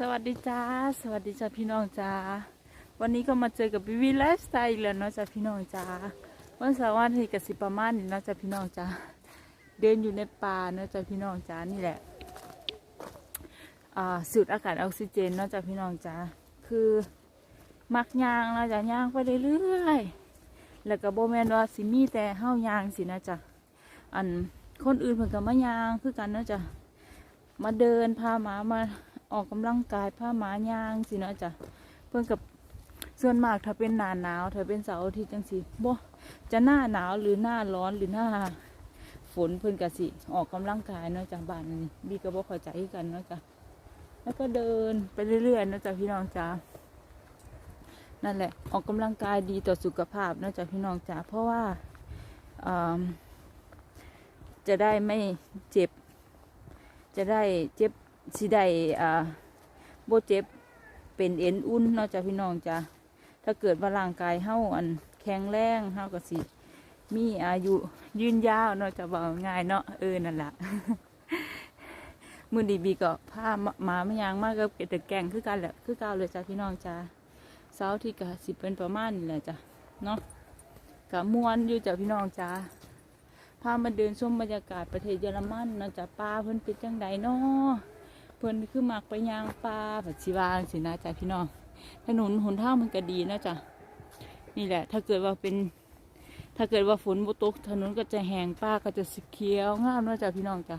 สวัสดีจ้า สวัสดีจ้าพี่น้องจ้า วันนี้ก็มาเจอกับวิวีไลฟ์สไตล์อีกแล้วเนาะจ้าพี่น้องจ้าวันเสาร์วันที่กับสิประมาณนี้เนาะจ้าพี่น้องจ้าเดินอยู่ในป่าเนาะจ้าพี่น้องจ้านี่แหละอ่าสูดอากาศออกซิเจนเนาะจ้าพี่น้องจ้าคือมักยางเนาะจ้ายางไปเรื่อยๆแล้วก็โบแมนว่าสิมีแต่เฮายางสินะจ้ะอันคนอื่นเพิ่นก็มายางคือกันเนาะจ้ะมาเดินพาหมามา ออกกำลังกายพาหมายางสิเนาะจ้ะเพื่อนกับส่วนมากถ้าเป็นหนาหนาวถ้าเป็นเสาร์อาทิตย์จังสิบ่จะหน้าหนาวหรือหน้าร้อนหรือหน้าฝนเพื่อนกับสิออกกำลังกายเนาะจ้ะบ้านนี้บีก็บ่เข้าใจกันเนาะจ้ะแล้วก็เดินไปเรื่อยๆเนาะจ้ะพี่น้องจ้านั่นแหละออกกำลังกายดีต่อสุขภาพเนาะจ้ะพี่น้องจ้าเพราะว่าจะได้ไม่เจ็บ จะได้เจ็บ สิได้อ่าโบเจ็บเป็นเอ็นอุ่นเนาะจ้ะพี่น้องจ้ะถ้าเกิดว่าร่างกายเฮาอันแข็งแรงเฮาก็สิ มีอายุยืนยาวเนาะจะบอกง่ายเนาะเออนั่นแหละมือดีบีก็พาหมาไม่ยางมากก็เด็กแก่งคือกันแหละคือก่าวเลยจ้ะพี่น้องจ้ะเสาที่กะสิเป็นประมาณนี้แหละจ้ะเนาะกะมวนอยู่จ้ะพี่น้องจ้ะพามาเดินชมบรรยากาศประเทศเยอรมันเนาะจ้ะป่าเพิ่นเป็นจังใดเนาะ เพิ่นคือมักไปย่างป่าแบบสิวางสินะจ้ะพี่น้องถนนหนทางมันก็ดีนะจ้ะนี่แหละ ถ้าเกิดว่าเป็น ถ้าเกิดว่าฝนบ่ตกถนนก็จะแห้งป่าก็จะสีเขียวงามนะจ้ะพี่น้องจ้ะ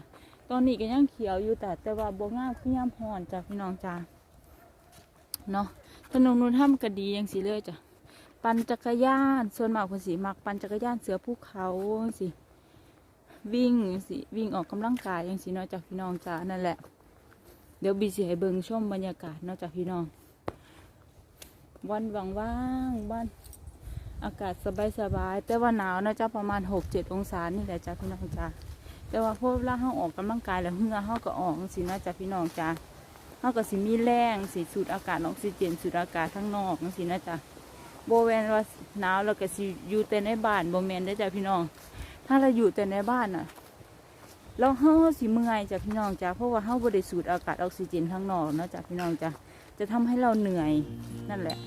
ตอนนี้ก็ยังเขียวอยู่แต่แต่ว่าบ่งามคือยามร้อนจ้ะพี่น้องจ้ะเนาะถนนหนทางมันก็ดีจังสิเลยจ้ะปั่นจักรยานส่วนมากเพิ่นสิมักปั่นจักรยานเสือภูเขาสิวิ่งสิวิ่งออกกำลังกายอย่างสิเนาะจากพี่น้องจ้านั่นแหละ เดี๋ยวบีสิให้เบิ่งชมบรรยากาศนาะจากพี่น้อง วันว่างๆบ้านอากาศสบายๆแต่ว่าหนาวนะจ้าประมาณหกเจ็ดองศานี่แหละจ้าพี่น้องจ้าแต่ว่าพอเวลาเขาออกกำลังกายแล้วเหงื่อเขาก็ออกสินะจ้าพี่น้องจ้าเขาก็สิมีแรงสิสูดอากาศออกซิเจนสูดอากาศข้างนอกสินะจ้าโบแวนว่าหนาวแล้วก็สิอยู่แต่ในบ้านโบแมนได้จ้าพี่น้อง ถ้าเราอยู่แต่ในบ้านน่ะ เราเฮาสิเมื่อยจ้ะพี่น้องจ้ะเพราะว่าเฮาบ่ได้สูดอากาศออกซิเจนข้างนอกเนาะจ้ะพี่น้องจ้ะจะทำให้เราเหนื่อยนั่นแหละ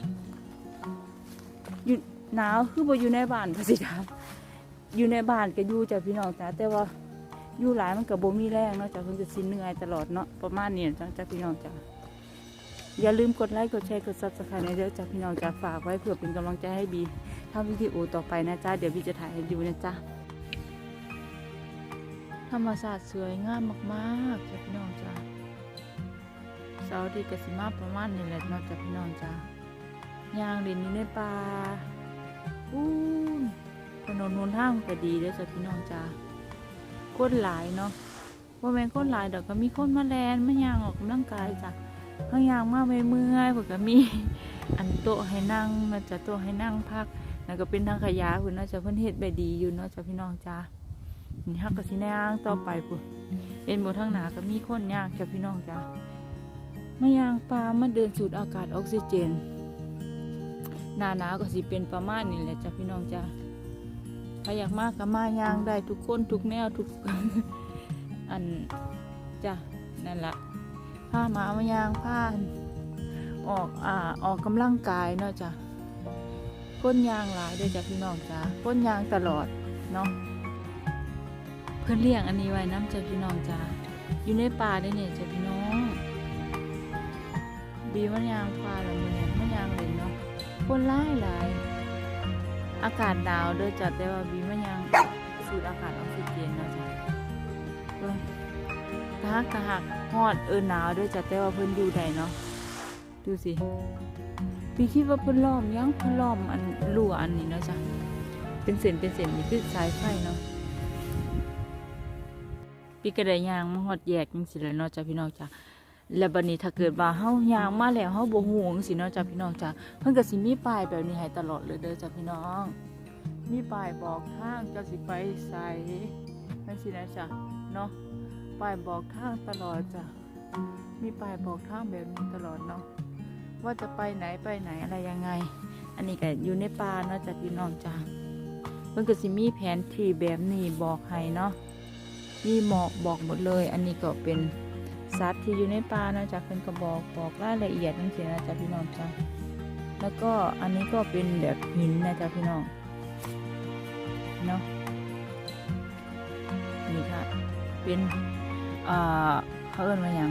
อยู่หนาวคือบ่อยู่ในบ้านพะสิครับอยู่ในบ้านก็อยู่จ้ะพี่น้องจ้ะแต่ว่าอยู่หลายมันก็บ่มีแรงเนาะจ้ะเพิ่นจะสิเหนื่อยตลอดเนาะประมาณนี้จ้ะจ้ะพี่น้องจ้ะอย่าลืมกดไลค์กดแชร์กด Subscribe ในเด้อจ้ะพี่น้องจ้ะฝากไว้เพื่อเป็นกำลังใจให้บีทำวิดีโอต่อไปนะจ๊ะเดี๋ยวบีจะถ่ายให้ดูนะจ๊ะ ธรรมศาสตร์สวยงามมากๆจ้ะพี่น้องจ้าเสาร์ที่กสิมาประมาณนี้แหละเนาะจ้ะพี่น้องจ้ายางเดินอยู่ในป่าอู้นถนนหนทางก็ดีเด้อจ้ะพี่น้องจ้าคนหลายเนาะว่าแม่นคนหลายดอกก็มีคนมาแลนมายางออกกำลังกายจ้ะข้างยางมากเมื่อยๆผมก็มีอันโต๊ะให้นั่งนะจ๊ะโต๊ะให้นั่งพักแล้วก็เป็นทางขยะคุณเนาะจ้ะเพิ่นเฮ็ดไปดีอยู่เนาะจ้ะพี่น้องจ้า นี่ฮักก็สิแนย่างต่อไปปุ่นเอ็นบททางหนาก็มีคนยางจ้ะพี่น้องจ้ะมายางปลามาเดินสูดอากาศออกซิเจน หนาหนาวก็สิเป็นประมาณนี้แหละจ้ะพี่น้องจ้ะใครอยากมากก็มายางได้ทุกคนทุกแนวทุกอันจ้ะนั่นละผ้าหมามายางผ้าออกอ่าออกกำลังกายเนาะจ้ะก้นยางหลายเด้อจ้ะพี่น้องจ้ะก้นยางตลอดเนาะ พื่อนเลี้ยงอันนี้ไว้น้ำจ้ะพี่น้องจ้าอยู่ในป่าได้เนี่ยจ้ะพี่น้อง บีมันยางพาแล้วมันเนี่ยมันยางเล่นเนาะคนหลายหลายอากาศหนาวเด้อจ้ะแต่ว่าบีมันยางสูดอากาศออกซิเจนนะจ้ะเบิ่งถ้าหักถ้าหักฮอดเออหนาวเด้อจ้ะแต่ว่าเพิ่นอยู่ได้เนาะดูสิบีคิดว่าเพิ่นล้อมยังเพิ่นล้อมอันรั่วอันนี้เนาะจ้ะเป็นเส้นเป็นเส้นนี่คือสายไฟเนาะ พี่ก็ได้ยางมาหอดแยกจังสิแหล้วเนาะจ้ะพี่น้องจ้ะแล้วบัดนี้ถ้าเกิดว่าเฮายางมาแล้วเฮาบ่ฮู้จังซี่เนาะจ้ะพี่น้องจ้ะเพิ่นก็สิมีป้ายแบบนี้ให้ตลอดเลยเด้อจ้ะพี่น้อง มีป้ายบอกทางเจ้าสิไปไสจังซี่นะจ้ะเนาะป้ายบอกทางตลอดจ้ะมีป้ายบอกทางแบบนี้ตลอดเนาะว่าจะไปไหนไปไหนอะไรยังไง อันนี้ก็อยู่ในป่าเนาะจ้ะพี่น้องจ้ะเพิ่นก็สิมีแผนที่แบบนี้บอกให้เนาะ มีหมอกบอกหมดเลย อันนี้ก็เป็นสัตว์ที่อยู่ในป่านาะจ้ะเพิ่นก็บอกบอกรายละเอียดจังซี่นะจ้ะพี่น้องจ้ะแล้วก็อันนี้ก็เป็นแบบหินนะจ้ะพี่น้องเนาะนี่ค่ะเป็นอ่าเขาเอิ้นว่าหยัง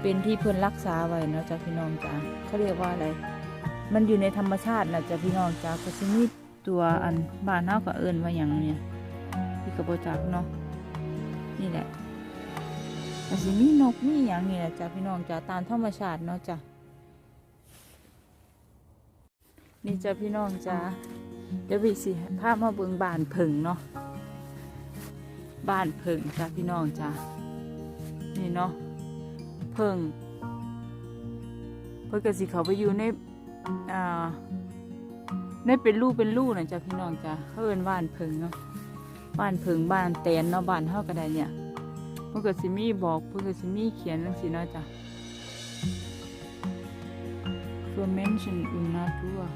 เป็นที่เพื่อนรักษาไว้เนาะจ้ะพี่น้องจ้าเขาเรียกว่าอะไร มันอยู่ในธรรมชาตินะจ้ะพี่น้องจ้าก็จะมีตัวอันบ้านเฮาก็เอิ้นว่าหยังเนี่ย พี่ก็บ่จักเนาะนี่แหละก็สิมีนกมีหยังนี่แหละจ้ะพี่น้องจ้าตามธรรมชาติเนาะจ้ะนี่จ้ะพี่น้องจ้าเดี๋ยวพี่สิพามาเบิ่งบ้านผึ่งเนาะบ้านผึ่งจ้ะพี่น้องจ้านี่เนาะเพิ่งเพิ่งกสิเขาไปอยู่ในอ่าในเป็นลูกเป็นลูกนะจ๊ะพี่น้องจ้ะเขาเอินบ้านเพิงเนาะ บ้านเพิงบ้านเตนเนาะบ้านเฮาก็ได้เนี่ยเพิ่นก็สิมีบอกเพิ่นก็สิมีเขียนจังซี่เนาะจ้ะ For mention in Natur